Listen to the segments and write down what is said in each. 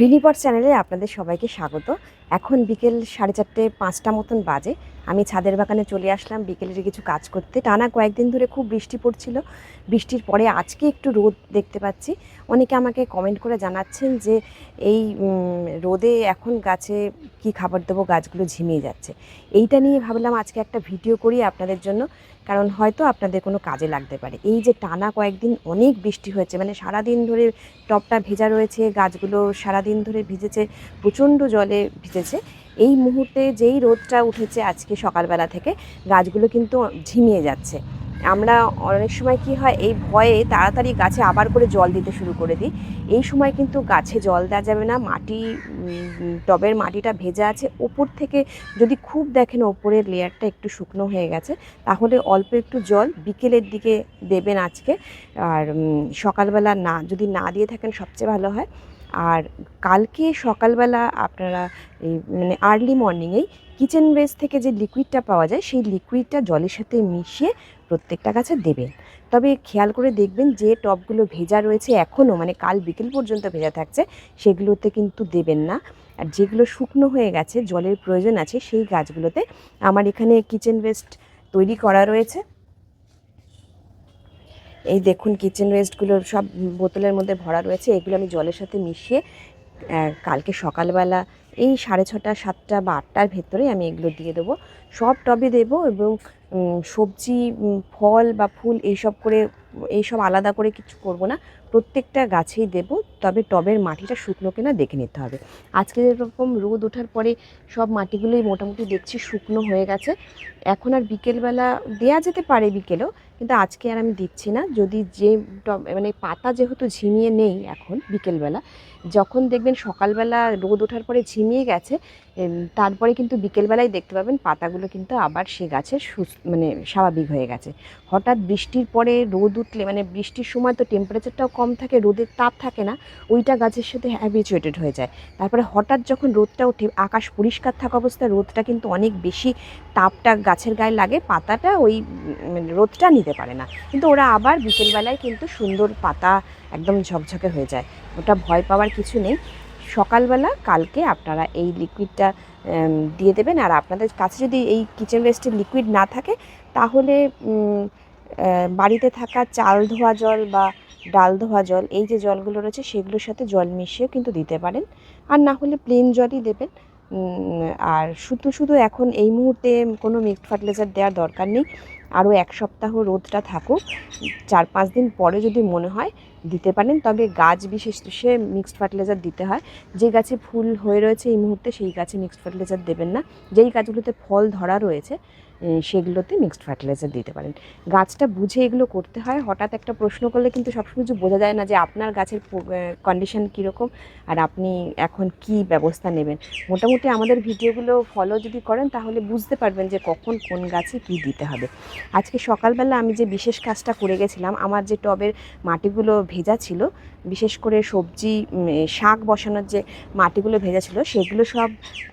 গ্রিনিপট চ্যানেলে আপনাদের সবাইকে স্বাগত। এখন বিকেল সাড়ে চারটে পাঁচটা মতন বাজে। আমি ছাদের বাগানে চলে আসলাম, বিকেলের কিছু কাজ করতে। টানা কয়েকদিন ধরে খুব বৃষ্টি পড়ছিল। বৃষ্টির পরে আজকে একটু রোদ দেখতে পাচ্ছি। অনেকে আমাকে কমেন্ট করে জানাচ্ছেন যে, এই রোদে এখন গাছে কি খাবার দেবো? গাছগুলো ঝিমিয়ে যাচ্ছে। এইটা নিয়ে ভাবলাম আজকে একটা ভিডিও করি আপনাদের জন্য। কারণ হয়তো আপনাদের কোনো কাজে লাগতে পারে। এই যে টানা কয়েকদিন অনেক বৃষ্টি হয়েছে মানে সারাদিন ধরে টপটা ভেজা রয়েছে, গাছগুলো সারাদিন ধরে ভিজেছে, প্রচণ্ড জলে ভিজেছে। এই মুহূর্তে যেই রোদটা উঠেছে আজকে সকালবেলা থেকে, গাছগুলো কিন্তু ঝিমিয়ে যাচ্ছে। আমরা অনেক সময় কি হয়, এই ভয়ে তাড়াতাড়ি গাছে আবার করে জল দিতে শুরু করে দিই। এই সময় কিন্তু গাছে জল দেওয়া যাবে না, মাটি টবের মাটিটা ভেজা আছে। ওপর থেকে যদি খুব দেখেন ওপরের লেয়ারটা একটু শুকনো হয়ে গেছে, তাহলে অল্প একটু জল বিকেলের দিকে দেবেন আজকে। আর সকালবেলা না, যদি না দিয়ে থাকেন সবচেয়ে ভালো হয়। আর কালকে সকালবেলা আপনারা এই মানে আর্লি মর্নিংয়েই কিচেন ওয়েস্ট থেকে যে লিকুইডটা পাওয়া যায়, সেই লিকুইডটা জলের সাথে মিশিয়ে প্রত্যেকটা গাছে দেবেন। তবে খেয়াল করে দেখবেন যে টবগুলো ভেজা রয়েছে এখনও মানে কাল বিকেল পর্যন্ত ভেজা থাকছে, সেগুলোতে কিন্তু দেবেন না। আর যেগুলো শুকনো হয়ে গেছে, জলের প্রয়োজন আছে, সেই গাছগুলোতে আমার এখানে কিচেন ওয়েস্ট তৈরি করা রয়েছে। এই দেখুন কিচেন ওয়েস্টগুলো সব বোতলের মধ্যে ভরা রয়েছে, এগুলো আমি জলের সাথে মিশিয়ে কালকে সকালবেলা এই সাড়ে ছটা, সাতটা বা আটটার ভেতরে আমি এগুলো দিয়ে দেবো। সব টবে দেবো এবং সবজি ফল বা ফুল এইসব করে, এইসব আলাদা করে কিছু করব না। প্রত্যেকটা গাছেই দেব, তবে টবের মাটিটা শুকনো কিনা দেখে নিতে হবে। আজকে যেরকম রোদ ওঠার পরে সব মাটিগুলোই মোটামুটি দেখছি শুকনো হয়ে গেছে। এখন আর বিকেলবেলা দেয়া যেতে পারে বিকেলেও, কিন্তু আজকে আর আমি দিচ্ছি না। যদি যে মানে পাতা যেহেতু ঝিমিয়ে নেই এখন বিকেলবেলা, যখন দেখবেন সকালবেলা রোদ ওঠার পরে ঝিমিয়ে গেছে তারপরে কিন্তু বিকেলবেলায় দেখতে পাবেন পাতাগুলো কিন্তু আবার সে গাছের সুস মানে স্বাভাবিক হয়ে গেছে। হঠাৎ বৃষ্টির পরে রোদ উঠলে মানে বৃষ্টির সময় তো টেম্পারেচারটাও কম থাকে, রোদের তাপ থাকে না, ওইটা গাছের সাথে হ্যাবিচুয়েটেড হয়ে যায়। তারপরে হঠাৎ যখন রোদটা ওঠে, আকাশ পরিষ্কার থাকা অবস্থায় রোদটা কিন্তু অনেক বেশি তাপটা গাছের গায়ে লাগে, পাতাটা ওই মানে রোদটা নিতে পারে না। কিন্তু ওরা আবার বিকেলবেলায় কিন্তু সুন্দর পাতা একদম ঝকঝকে হয়ে যায়। ওটা ভয় পাওয়ার কিছু নেই। সকালবেলা কালকে আপনারা এই লিকুইডটা দিয়ে দেবেন। আর আপনাদের কাছে যদি এই কিচেন ওয়েস্টের লিকুইড না থাকে, তাহলে বাড়িতে থাকা চাল ধোয়া জল বা ডাল ধোয়া জল, এই যে জলগুলো রয়েছে, সেগুলোর সাথে জল মিশিয়েও কিন্তু দিতে পারেন। আর না হলে প্লেন জলই দেবেন। আর শুধু শুধু এখন এই মুহূর্তে কোনো মিক্সড ফার্টিলাইজার দেওয়ার দরকার নেই। আরও এক সপ্তাহ রোদটা থাকুক, চার পাঁচ দিন পরে যদি মনে হয় দিতে পারেন, তবে গাছ বিশেষ সে মিক্সড ফার্টিলাইজার দিতে হয়। যে গাছে ফুল হয়ে রয়েছে এই মুহূর্তে সেই গাছে মিক্সড ফার্টিলাইজার দেবেন না। যেই গাছগুলোতে ফল ধরা রয়েছে সেগুলোতে মিক্সড ফার্টিলাইজার দিতে পারেন। গাছটা বুঝে এগুলো করতে হয়, হঠাৎ একটা প্রশ্ন করলে কিন্তু সবসময় কিছু বোঝা যায় না যে আপনার গাছের কন্ডিশন কীরকম আর আপনি এখন কি ব্যবস্থা নেবেন। মোটামুটি আমাদের ভিডিওগুলো ফলো যদি করেন তাহলে বুঝতে পারবেন যে কখন কোন গাছে কী দিতে হবে। আজকে সকালবেলা আমি যে বিশেষ কাজটা করে গেছিলাম, আমার যে টবের মাটিগুলো ভেজা ছিল, বিশেষ করে সবজি শাক বসানোর যে মাটিগুলো ভেজা ছিল, সেগুলো সব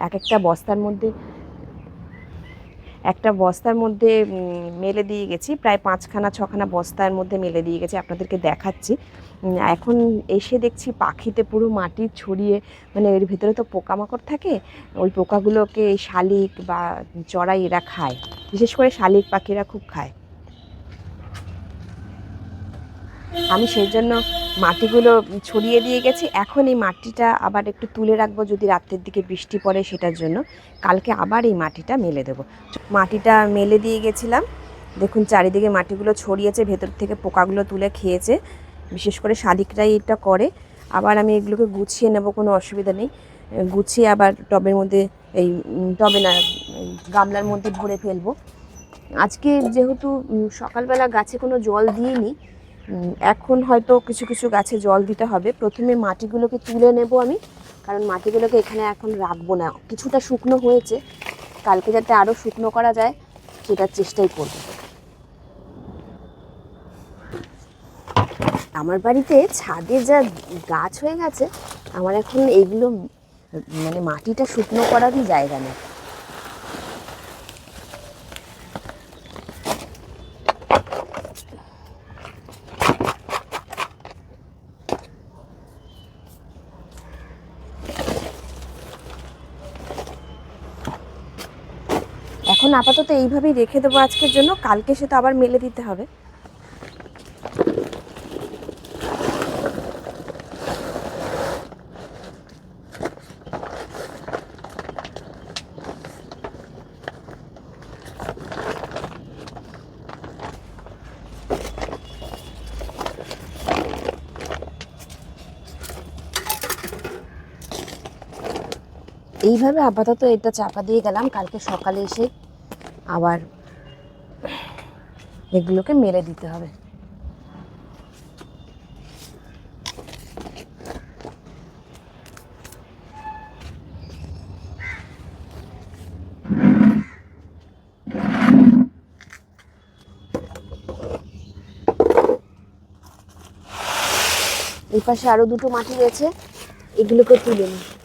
এক একটা বস্তার মধ্যে একটা বস্তার মধ্যে মেলে দিয়ে গেছি। প্রায় পাঁচখানা, ছখানা বস্তার মধ্যে মেলে দিয়ে গেছি। আপনাদেরকে দেখাচ্ছি। এখন এসে দেখছি পাখিতে পুরো মাটি ছড়িয়ে মানে এর ভিতরে তো পোকামাকড় থাকে, ওই পোকাগুলোকে শালিক বা চড়াই এরা খায়। বিশেষ করে শালিক পাখিরা খুব খায়। আমি সেই জন্য মাটিগুলো ছড়িয়ে দিয়ে গেছি। এখন এই মাটিটা আবার একটু তুলে রাখব যদি রাত্রের দিকে বৃষ্টি পড়ে সেটার জন্য। কালকে আবার এই মাটিটা মেলে দেবো। মাটিটা মেলে দিয়ে গেছিলাম। দেখুন চারিদিকে মাটিগুলো ছড়িয়েছে, ভেতর থেকে পোকাগুলো তুলে খেয়েছে। বিশেষ করে শালিকরাই এটা করে। আবার আমি এগুলোকে গুছিয়ে নেব, কোনো অসুবিধা নেই। গুছিয়ে আবার টবের মধ্যে এই টবে না গামলার মধ্যে ভরে ফেলব। আজকে যেহেতু সকালবেলা গাছে কোনো জল দিইনি এখন হয়তো কিছু কিছু গাছে জল দিতে হবে। প্রথমে মাটিগুলোকে তুলে নেব আমি, কারণ মাটিগুলোকে এখানে এখন রাখব না। কিছুটা শুকনো হয়েছে, কালকে যাতে আরও শুকনো করা যায়, সেটার চেষ্টাই করব। আমার বাড়িতে ছাদে যা গাছ হয়ে গেছে, আমার এখন এইগুলো মানে মাটিটা শুকনো করারই জায়গা নেই। এখন আপাতত এইভাবেই রেখে দেবো আজকের জন্য। কালকে সে তো আবার মেলে দিতে হবে। এইভাবে আপাতত এটা চাপা দিয়ে গেলাম। কালকে সকালে এসে আবার এগুলোকে মেরে দিতে হবে। এই পাশে আরও দুটো মাটি রয়েছে এগুলোকে তুলে নিই।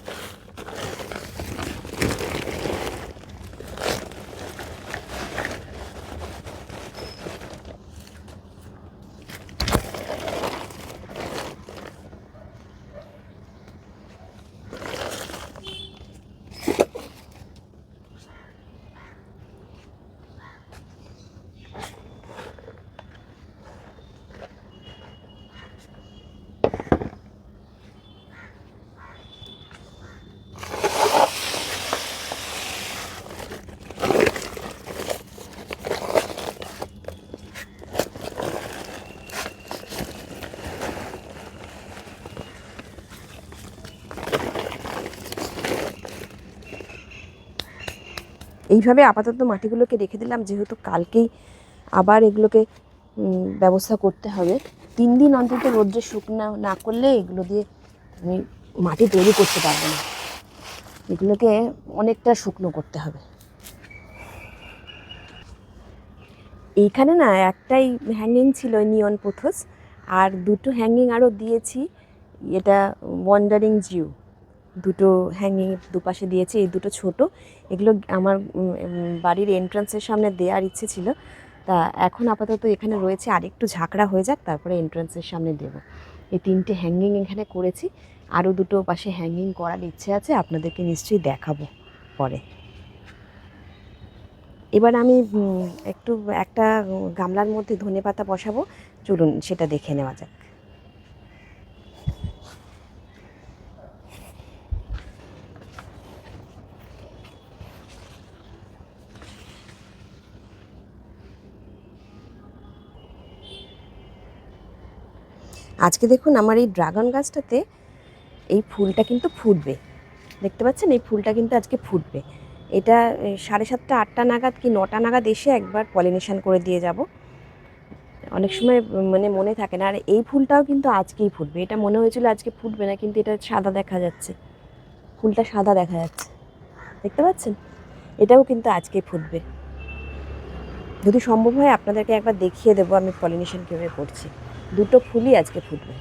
এইভাবে আপাতত মাটিগুলোকে রেখে দিলাম, যেহেতু কালকেই আবার এগুলোকে ব্যবস্থা করতে হবে। তিন দিন অন্তত রোদ্রে শুকনা না করলে এগুলো দিয়ে আমি মাটি তৈরি করতে পারব না। এগুলোকে অনেকটা শুকনো করতে হবে। এইখানে না একটাই হ্যাঙ্গিং ছিল নিয়ন পোথস আর দুটো হ্যাঙ্গিং আরও দিয়েছি, এটা ওয়ান্ডারিং জিউ দুটো হ্যাঙ্গিং দুপাশে দিয়েছি, এই দুটো ছোট। এগুলো আমার বাড়ির এন্ট্রান্সের সামনে দেওয়ার ইচ্ছে ছিল। তা এখন আপাতত এখানে রয়েছে আর একটু ঝাঁকড়া হয়ে যাক, তারপরে এন্ট্রান্সের সামনে দেব। এই তিনটে হ্যাঙ্গিং এখানে করেছি। আরও দুটো পাশে হ্যাঙ্গিং করার ইচ্ছে আছে, আপনাদেরকে নিশ্চয়ই দেখাবো পরে। এবার আমি একটু একটা গামলার মধ্যে ধনে পাতা বসাবো। চলুন, সেটা দেখে নেওয়া যাক। আজকে দেখুন আমার এই ড্রাগন গাছটাতে এই ফুলটা কিন্তু ফুটবে। দেখতে পাচ্ছেন? এই ফুলটা কিন্তু আজকে ফুটবে। এটা সাড়ে সাতটা, আটটা নাগাদ কি নটা নাগাদ এসে একবার পলিনেশন করে দিয়ে যাব। অনেক সময় মানে মনে থাকে না। আর এই ফুলটাও কিন্তু আজকেই ফুটবে। এটা মনে হয়েছিল আজকে ফুটবে না, কিন্তু এটা সাদা দেখা যাচ্ছে। ফুলটা সাদা দেখা যাচ্ছে। দেখতে পাচ্ছেন? এটাও কিন্তু আজকে ফুটবে। যদি সম্ভব হয় আপনাদেরকে একবার দেখিয়ে দেবো আমি পলিনেশন কীভাবে করছি। দুটো ফুলই আজকে ফুটবে।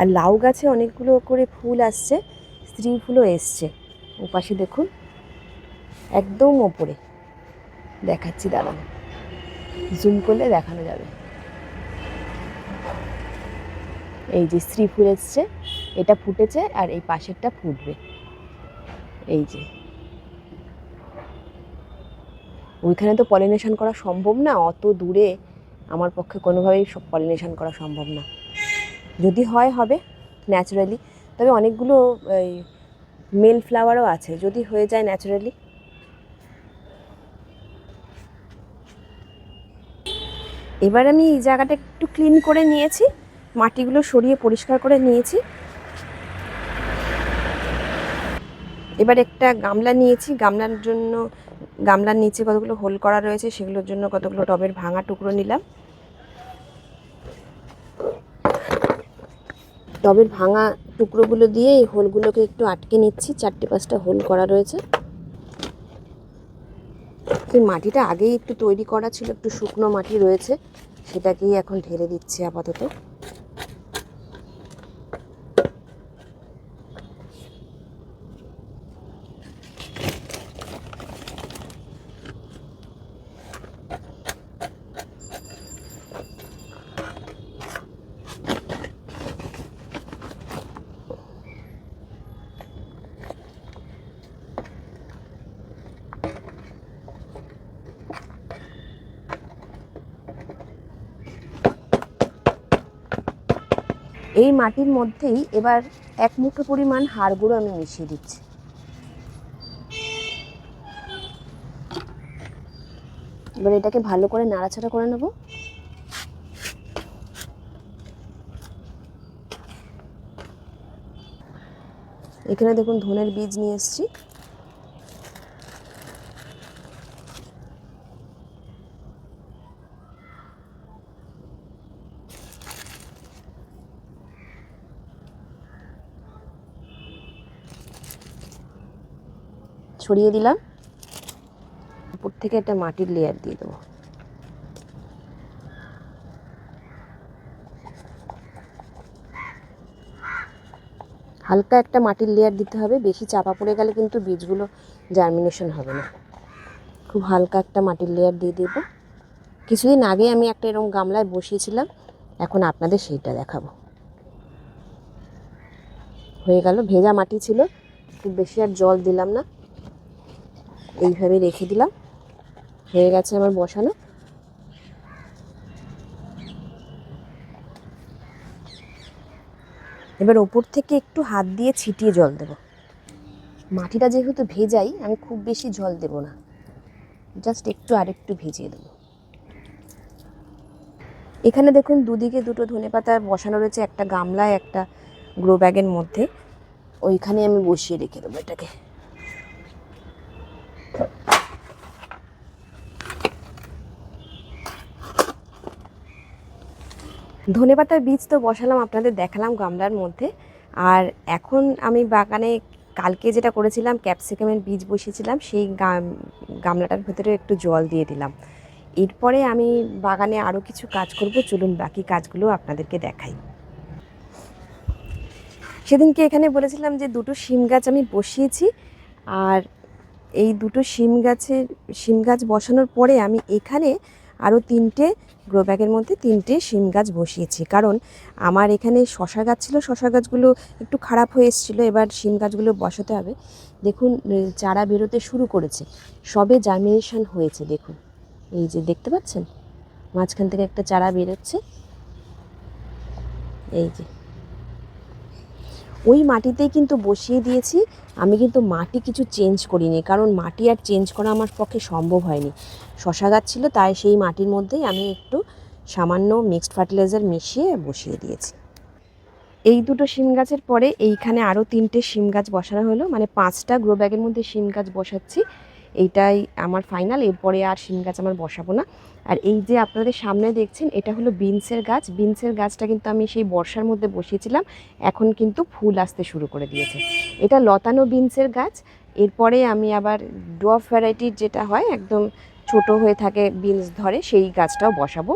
আর লাউ গাছে অনেকগুলো করে ফুল আসছে, স্ত্রী ফুলও এসছে। ওপাশে দেখুন, একদম ওপরে। দেখাচ্ছি দাঁড়ানো। জুম করলে দেখানো যাবে। এই যে স্ত্রী ফুল এসছে, এটা ফুটেছে আর এই পাশেরটা ফুটবে। এই যে। ওইখানে তো পলিনেশন করা সম্ভব না, অত দূরে আমার পক্ষে কোনোভাবেই পলিনেশন করা সম্ভব না। যদি হয়, হবে ন্যাচারালি তবে অনেকগুলো এই মেল ফ্লাওয়ারও আছে, যদি হয়ে যায় ন্যাচারালি এবার আমি এই জায়গাটা একটু ক্লিন করে নিয়েছি, মাটিগুলো সরিয়ে পরিষ্কার করে নিয়েছি। এবার একটা গামলা নিয়েছি, গামলার জন্য গামলার নিচে কতগুলো হোল করা রয়েছে সেগুলোর জন্য কতগুলো টবের ভাঙা টুকরো নিলাম। টবের ভাঙা টুকরোগুলো দিয়ে এই হোলগুলোকে একটু আটকে নিচ্ছি, চারটে পাঁচটা হোল করা রয়েছে। এই মাটিটা আগেই একটু তৈরি করা ছিল, একটু শুকনো মাটি রয়েছে, সেটাকেই এখন ঢেলে দিচ্ছি আপাতত। এই মাটির মধ্যেই এবার এক মুঠো পরিমাণ হাড় গুঁড়ো আমি মিশিয়ে দিচ্ছি। এবার এটাকে ভালো করে নাড়াচাড়া করে নেব। এখানে দেখুন ধনের বীজ নিয়ে এসেছি। ছড়িয়ে দিলাম। উপর থেকে একটা মাটির লেয়ার দিয়ে দেবো। হালকা একটা মাটির লেয়ার দিতে হবে। বেশি চাপা পড়ে গেলে কিন্তু বীজগুলো জার্মিনেশন হবে না। খুব হালকা একটা মাটির লেয়ার দিয়ে দেব। কিছুদিন আগে আমি একটা এরকম গামলায় বসিয়েছিলাম। এখন আপনাদের সেইটা দেখাবো। হয়ে গেল, ভেজা মাটি ছিল। খুব বেশি আর জল দিলাম না। এইভাবে রেখে দিলাম। হয়ে গেছে আমার বসানো। এবার ওপর থেকে একটু হাত দিয়ে ছিটিয়ে জল দেব। মাটিটা যেহেতু ভেজাই, আমি খুব বেশি জল দেব না। জাস্ট একটু আরেকটু ভিজিয়ে দেবো। এখানে দেখুন, দুদিকে দুটো ধনেপাতা বসানো রয়েছে, একটা গামলায়, একটা গ্রো ব্যাগের মধ্যে। ওইখানে আমি বসিয়ে রেখে দেবো এটাকে। ধনেপাতার বীজ তো বসালাম, আপনাদের দেখালাম গামলার মধ্যে। আর এখন আমি বাগানে কালকে যেটা করেছিলাম, ক্যাপসিকামের বীজ বসিয়েছিলাম, সেই গাম- গামলাটার ভেতরে একটু জল দিয়ে দিলাম। এরপরে আমি বাগানে আরও কিছু কাজ করব, চলুন বাকি কাজগুলো আপনাদেরকে দেখাই। সেদিনকে এখানে বলেছিলাম যে দুটো শিম গাছ আমি বসিয়েছি, আর এই দুটো শিম গাছের, শিম গাছ বসানোর পরে আমি এখানে আরও তিনটে গ্রো ব্যাগের মধ্যে তিনটে শিম গাছ বসিয়েছি। কারণ আমার এখানে শশা গাছ ছিল, শশা গাছগুলো একটু খারাপ হয়ে এসেছিল, এবার শিম গাছগুলো বসাতে হবে। দেখুন চারা বেরোতে শুরু করেছে। সবে জার্মিনেশন হয়েছে, দেখুন। এই যে দেখতে পাচ্ছেন? মাঝখান থেকে একটা চারা বেরোচ্ছে। এই যে। ওই মাটিতেই কিন্তু বসিয়ে দিয়েছি। আমি কিন্তু মাটি কিছু চেঞ্জ করিনি, কারণ মাটি আর চেঞ্জ করা আমার পক্ষে সম্ভব হয়নি। শশা গাছ ছিল, তাই সেই মাটির মধ্যেই আমি একটু সামান্য মিক্সড ফার্টিলাইজার মিশিয়ে বসিয়ে দিয়েছি। এই দুটো শিম গাছের পরে এইখানে আরও তিনটে শিম গাছ বসানো হলো মানে পাঁচটা গ্রো ব্যাগের মধ্যে শিম গাছ বসাচ্ছি। এইটাই আমার ফাইনাল এরপরে আর শিম গাছ আমার বসাবো না। আর এই যে আপনাদের সামনে দেখছেন, এটা হলো বিনসের গাছ। বিনসের গাছটা কিন্তু আমি সেই বর্ষার মধ্যে বসিয়েছিলাম, এখন কিন্তু ফুল আসতে শুরু করে দিয়েছে। এটা লতানো বিনসের গাছ, এরপরে আমি আবার ডোয়াফ ভ্যারাইটির যেটা হয়, একদম ছোট হয়ে থাকে বিনস ধরে, সেই গাছটাও বসাবো।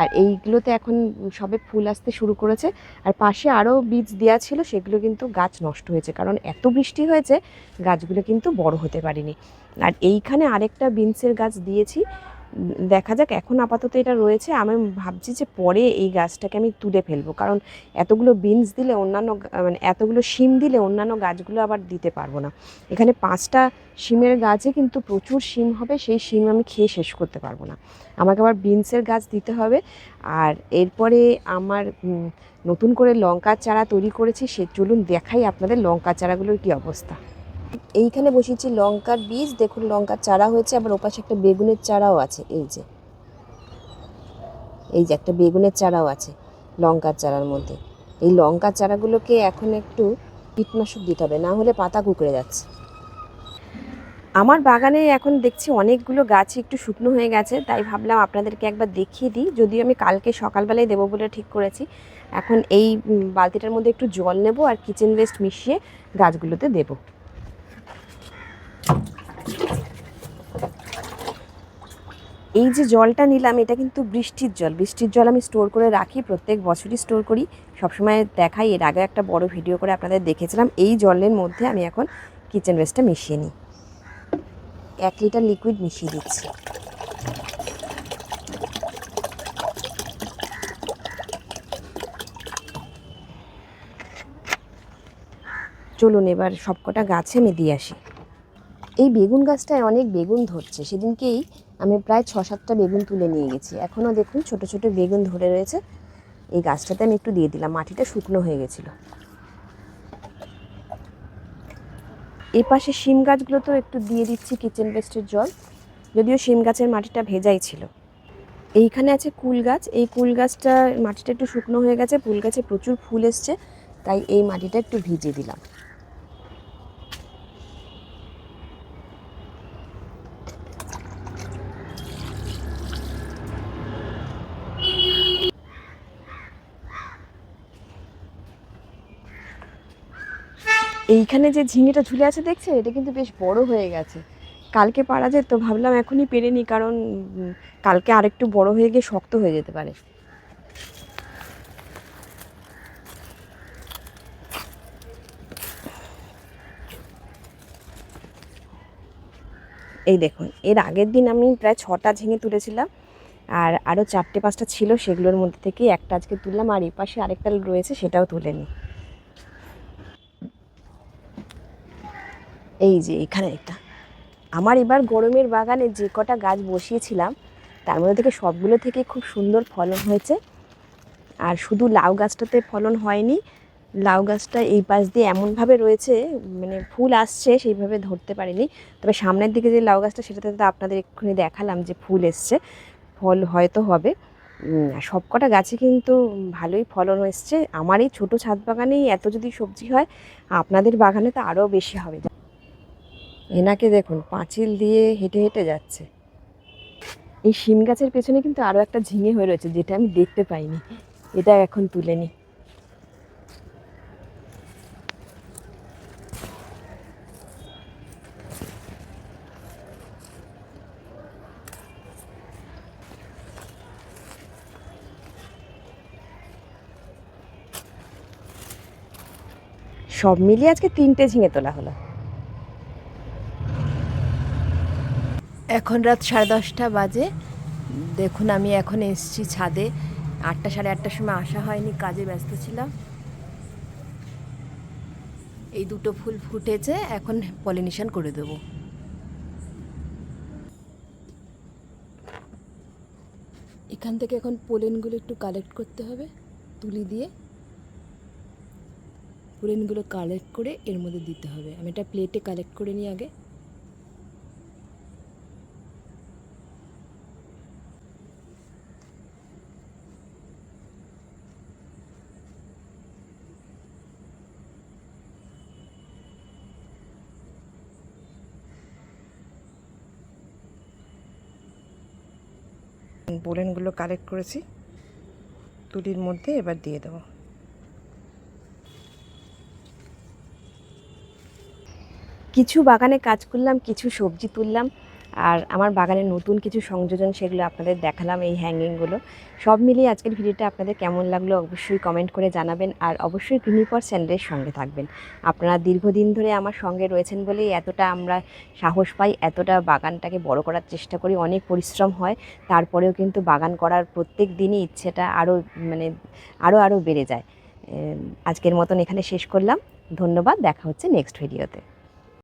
আর এইগুলোতে এখন সবে ফুল আসতে শুরু করেছে। আর পাশে আরও বীজ দেওয়া ছিল, সেগুলো কিন্তু গাছ নষ্ট হয়েছে, কারণ এত বৃষ্টি হয়েছে, গাছগুলো কিন্তু বড় হতে পারেনি। আর এইখানে আরেকটা বিনসের গাছ দিয়েছি দেখা যাক, এখন আপাতত এটা রয়েছে। আমি ভাবছি যে পরে এই গাছটাকে আমি তুলে ফেলব। কারণ এতগুলো বিনস দিলে অন্যান্য মানে এতগুলো শিম দিলে অন্যান্য গাছগুলো আবার দিতে পারব না। এখানে পাঁচটা শিমের গাছে কিন্তু প্রচুর শিম হবে, সেই শিম আমি খেয়ে শেষ করতে পারব না। আমাকে আবার বিনসের গাছ দিতে হবে। আর এরপরে আমার নতুন করে লঙ্কার চারা তৈরি করেছি, সে চলুন দেখাই আপনাদের লঙ্কার চারাগুলোর কী অবস্থা। এইখানে বসিয়েছি লঙ্কার বীজ, দেখুন লঙ্কার চারা হয়েছে, আবার ওপাশে একটা বেগুনের চারাও আছে, এই যে। এই যে একটা বেগুনের চারাও আছে, লঙ্কার চারার মধ্যে। এই লঙ্কার চারাগুলোকে এখন একটু কীটনাশক দিতে হবে, না হলে পাতা কুকড়ে যাচ্ছে। আমার বাগানে এখন দেখছি অনেকগুলো গাছ একটু শুকনো হয়ে গেছে, তাই ভাবলাম আপনাদেরকে একবার দেখিয়ে দিই। যদিও আমি কালকে সকালবেলায় দেবো বলে ঠিক করেছি, এখন এই বালতিটার মধ্যে একটু জল নেব আর কিচেন ওয়েস্ট মিশিয়ে গাছগুলোতে দেবো। এই যে জলটা নিলাম, এটা কিন্তু বৃষ্টির জল। বৃষ্টির জল আমি স্টোর করে রাখি, প্রত্যেক বছরই স্টোর করি। সবসময় দেখাই, এর আগে একটা বড় ভিডিও করে আপনাদের দেখেছিলাম। এই জলের মধ্যে আমি এখন কিচেন ওয়েস্টটা মিশিয়ে নিই। এক লিটার লিকুইড মিশিয়ে দিচ্ছি। চলুন এবার সবকটা গাছে আমি দিয়ে আসি। এই বেগুন গাছটায় অনেক বেগুন ধরছে। সেদিনকেই আমি প্রায় ছ সাতটা বেগুন তুলে নিয়ে গেছি। এখনও দেখুন ছোট ছোট বেগুন ধরে রয়েছে। এই গাছটাতে আমি একটু দিয়ে দিলাম, মাটিটা শুকনো হয়ে গেছিল। এই পাশে শিম গাছগুলোতেও একটু দিয়ে দিচ্ছি কিচেন ওয়েস্টের জল, যদিও শিম গাছের মাটিটা ভেজাই ছিল। এইখানে আছে কুল গাছ। এই কুল গাছটা মাটিটা একটু শুকনো হয়ে গেছে, ফুল গাছে প্রচুর ফুল এসছে, তাই এই মাটিটা একটু ভিজিয়ে দিলাম। এইখানে যে ঝিঙেটা ঝুলে আছে দেখছেন? এটা কিন্তু বেশ বড় হয়ে গেছে। কালকে পারা যেত, ভাবলাম এখনই পেরে পেরেনি কারণ কালকে আরেকটু বড় হয়ে গিয়ে শক্ত হয়ে যেতে পারে। এই দেখুন, এর আগের দিন আমি প্রায় ছটা ঝিঙে তুলেছিলাম, আর আরও চারটে পাঁচটা ছিল, সেগুলোর মধ্যে থেকে একটা আজকে তুললাম, আর এই পাশে আরেকটা রয়েছে, সেটাও তুলে নিই। এই যে এখানে একটা। আমার এবার গরমের বাগানে যে কটা গাছ বসিয়েছিলাম তার মধ্যে থেকে সবগুলো থেকে খুব সুন্দর ফলন হয়েছে। আর শুধু লাউ গাছটাতে ফলন হয়নি লাউ গাছটা এই পাশ দিয়ে এমনভাবে রয়েছে মানে ফুল আসছে সেইভাবে ধরতে পারিনি। তবে সামনের দিকে যে লাউ গাছটা সেটাতে তো আপনাদের এক্ষুনি দেখালাম যে ফুল এসছে। ফল হয়তো হবে। উম, আর সবকটা গাছে কিন্তু ভালোই ফলন এসছে। আমার এই ছোটো ছাদ বাগানেই এত যদি সবজি হয় আপনাদের বাগানে তো আরও বেশি হবে। এনাকে দেখুন, পাঁচিল দিয়ে হেঁটে হেঁটে যাচ্ছে। এই শিম গাছের পেছনে কিন্তু আরও একটা ঝিঙে হয়ে রয়েছে, যেটা আমি দেখতে পাইনি। এটা এখন তুলে নিই সব মিলিয়ে আজকে তিনটে ঝিঙে তোলা হলো। এখন রাত সাড়ে দশটা বাজে। দেখুন, আমি এখন এসছি ছাদে। আটটা সাড়ে আটটার সময় আসা হয়নি, কাজে ব্যস্ত ছিলাম। এই দুটো ফুল ফুটেছে, এখন পলিনেশন করে দেবো। এখান থেকে এখন পোলেনগুলো একটু কালেক্ট করতে হবে, তুলি দিয়ে। পোলেনগুলো কালেক্ট করে এর মধ্যে দিতে হবে। আমি এটা প্লেটে কালেক্ট করে নিই আগে। পোলেনগুলো কালেক্ট করেছি। তুলির মধ্যে এবার দিয়ে দেবো। কিছু বাগানে কাজ করলাম, কিছু সবজি তুললাম। আর আমার বাগানে নতুন কিছু সংযোজন সেগুলো আপনাদের দেখালাম এই হ্যাঙ্গিংগুলো সব মিলিয়ে আজকের ভিডিওটা আপনাদের কেমন লাগল অবশ্যই কমেন্ট করে জানাবেন আর অবশ্যই গ্রিনিপর চ্যানেলের সঙ্গে থাকবেন। আপনারা দীর্ঘদিন ধরে আমার সঙ্গে রয়েছেন বলেই এতটা আমরা সাহস পাই, এতটা বাগানটাকে বড় করার চেষ্টা করি, অনেক পরিশ্রম হয়, তারপরেও কিন্তু বাগান করার প্রত্যেক দিনই ইচ্ছেটা আরও মানে আরও আরও বেড়ে যায়। আজকের মতন এখানে শেষ করলাম। ধন্যবাদ, দেখা হচ্ছে নেক্সট ভিডিওতে